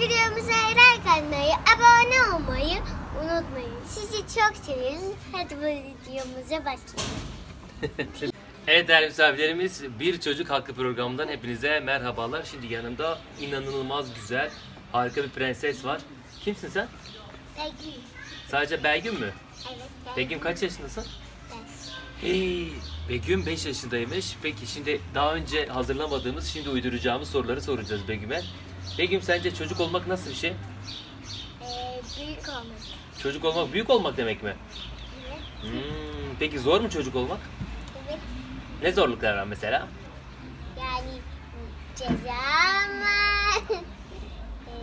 Videomuza like atmayı, abone olmayı unutmayın. Sizi çok seviyoruz. Hadi bu videomuza başlayalım. evet değerli misafirlerimiz Bir Çocuk Hakkı programından hepinize merhabalar. Şimdi yanımda inanılmaz güzel, harika bir prenses var. Kimsin sen? Begüm. Sadece Begüm mü? Evet. Begüm, Begüm kaç yaşındasın? 5. Hey, Begüm 5 yaşındaymış. Peki şimdi daha önce hazırlamadığımız, şimdi uyduracağımız soruları soracağız Begüm'e. Begüm sence çocuk olmak nasıl bir şey? Ee, büyük olmak. Çocuk olmak büyük olmak demek mi? Evet. Hmm, peki zor mu çocuk olmak? Evet. Ne zorluklar var mesela? Yani ceza var. ee,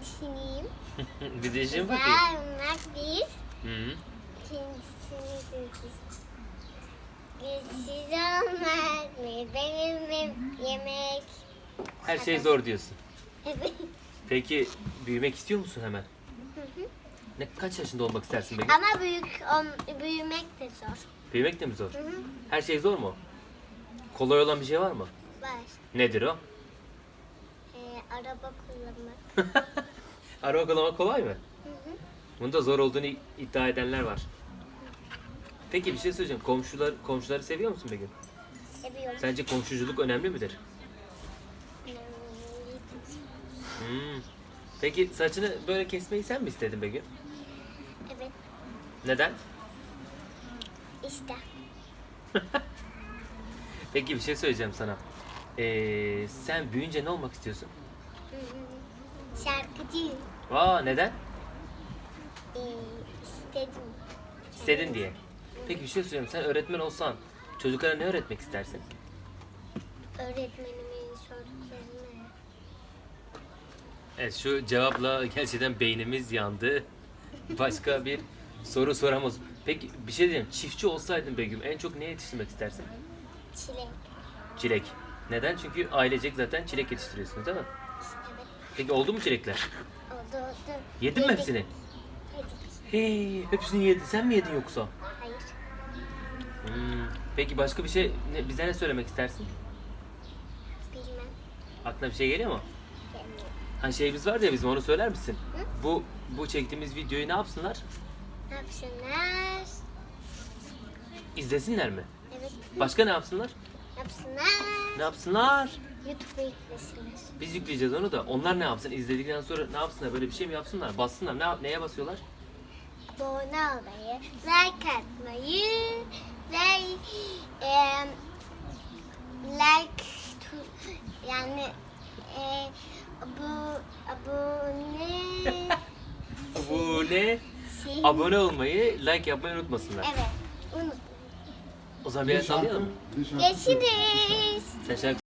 düşüneyim. bir düşün Ceza bakayım. olmak bir. Hı -hı. İkincisini güçsüz. Güçsüz olmak mı? Benim yemek. Her şey zor diyorsun. Evet. Peki büyümek istiyor musun hemen? Ne kaç yaşında olmak istersin Begüm? Ama büyük ol- büyümek de zor. Büyümek de mi zor? Hı hı. Her şey zor mu? Kolay olan bir şey var mı? Var. Nedir o? Ee, araba kullanmak. Araba kullanmak kolay mı? Hı hı. Bunda zor olduğunu iddia edenler var. Peki bir şey söyleyeceğim. Komşular komşuları seviyor musun Begüm? Seviyorum. Sence komşuculuk önemli midir? Önemli. Hmm. Peki saçını böyle kesmeyi sen mi istedin Begüm? Evet. Neden? İşte. Peki bir şey söyleyeceğim sana. Ee, sen büyüyünce ne olmak istiyorsun? Hı. Şarkıcıyım. Aa neden? Ee, istedim. İstedin diye. Peki bir şey söyleyeyim. Sen öğretmen olsan çocuklara ne öğretmek istersin? Öğretmenimin sorduklarını. Evet şu cevapla gerçekten beynimiz yandı. Başka bir soru soramaz. Peki bir şey diyeyim. Çiftçi olsaydın Begüm en çok ne yetiştirmek istersin? Çilek. Çilek. Neden? Çünkü ailecek zaten çilek yetiştiriyorsunuz değil mi? Evet. Peki oldu mu çilekler? Oldu oldu. Yedin mi Yedik. hepsini? Yedik. Hey, hepsini yedin. Sen mi yedin yoksa? Hayır. Hmm. Peki başka bir şey ne, bize ne söylemek istersin? Bilmem. Aklına bir şey geliyor mu? Gelmiyor. Hani şeyimiz var ya bizim onu söyler misin? Bu bu çektiğimiz videoyu ne yapsınlar? Ne yapsınlar? İzlesinler mi? Evet. Başka ne yapsınlar? Ne yapsınlar? Ne yapsınlar? YouTube'a yüklesinler. Biz yükleyeceğiz onu da. Onlar ne yapsın? İzledikten sonra ne yapsınlar? Böyle bir şey mi yapsınlar? Bassınlar. Ne, neye basıyorlar? Abone olmayı, like atmayı ve em, like tu- yani e, bu abone Abone, şey, abone olmayı, like yapmayı unutmasınlar. evet unutmayın. O zaman bir el sallayalım? Görüşürüz. Sen şarkı